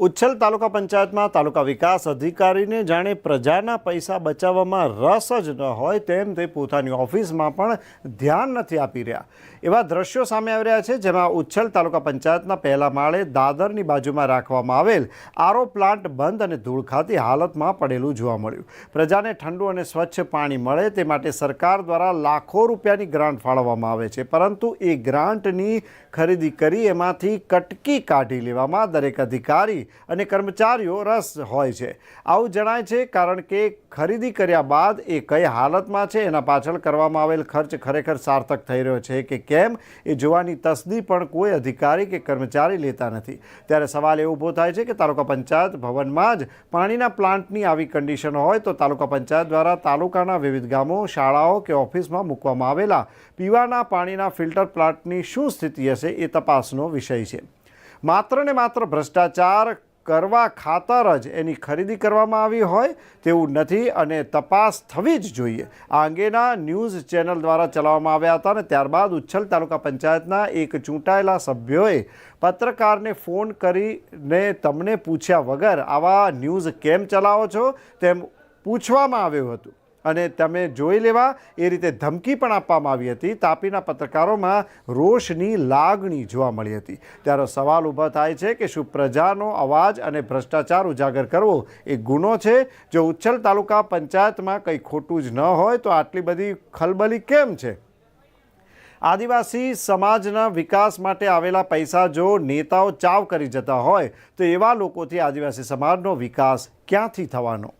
ઉચ્છલ તાલુકા પંચાયતમાં તાલુકા વિકાસ અધિકારીને જાણે પ્રજાના પૈસા બચાવવામાં રસ જ ન હોય તેમ તે પોતાની ઓફિસમાં પણ ધ્યાન નથી આપી રહ્યા. એવા દ્રશ્યો સામે આવી રહ્યા છે, જેમાં ઉચ્છલ તાલુકા પંચાયતના પહેલા માળે દાદરની બાજુમાં રાખવામાં આવેલ આરો પ્લાન્ટ બંધ અને ધૂળ ખાતી હાલતમાં પડેલું જોવા મળ્યું. પ્રજાને ઠંડુ અને સ્વચ્છ પાણી મળે તે માટે સરકાર દ્વારા લાખો રૂપિયાની ગ્રાન્ટ ફાળવવામાં આવે છે, પરંતુ એ ગ્રાન્ટની ખરીદી કરી એમાંથી કટકી કાઢી લેવામાં દરેક અધિકારી અને કર્મચારીઓ રસ હોય છે. આવું જણાય છે કારણ કે ખરીદી કર્યા બાદ એ કઈ હાલતમાં છે એના પાછળ કરવામાં આવેલ ખર્ચ ખરેખર સાર્થક થઈ રહ્યો છે કે કેમ? એ જોવાની તસદી પણ કોઈ અધિકારી કે કર્મચારી લેતા નથી. ત્યારે સવાલ એ ઊભો થાય છે કે તાલુકા પંચાયત ભવનમાં જ પાણીના પ્લાન્ટની આવી કન્ડિશન હોય તો તાલુકા પંચાયત દ્વારા તાલુકાના વિવિધ ગામો, શાળાઓ કે ઓફિસમાં મૂકવામાં આવેલા પીવાના પાણીના ફિલ્ટર પ્લાન્ટની શું સ્થિતિ હશે એ તપાસનો વિષય છે. માત્ર ને માત્ર ભ્રષ્ટાચાર કરવા ખાતર જ એની ખરીદી કરવામાં આવી હોય તેવું નથી અને તપાસ થવી જ જોઈએ. આ અંગેના ન્યૂઝ ચેનલ દ્વારા ચલાવવામાં આવ્યા હતા અને ત્યારબાદ ઉચ્છલ તાલુકા પંચાયતના એક ચૂંટાયેલા સભ્યોએ પત્રકારને ફોન કરીને તમને પૂછ્યા વગર આવા ન્યૂઝ કેમ ચલાવો છો તેમ પૂછવામાં આવ્યું હતું. અને તમે જોઈ લેવા, એ રીતે ધમકી પણ આપવામાં આવી હતી. તાપીના પત્રકારોમાં રોષની લાગણી જોવા મળી હતી. ત્યારે સવાલ ઊભો થાય છે કે શું પ્રજાનો અવાજ અને ભ્રષ્ટાચાર ઉજાગર કરવો એ ગુનો છે? જો ઉચ્છલ તાલુકા પંચાયતમાં કંઈ ખોટું જ ન હોય, તો આટલી બધી ખલબલી કેમ છે? આદિવાસી સમાજના વિકાસ માટે આવેલા પૈસા જો નેતાઓ ચાવ કરી જતા હોય, તો એવા લોકોથી આદિવાસી સમાજનો વિકાસ ક્યાંથી થવાનો?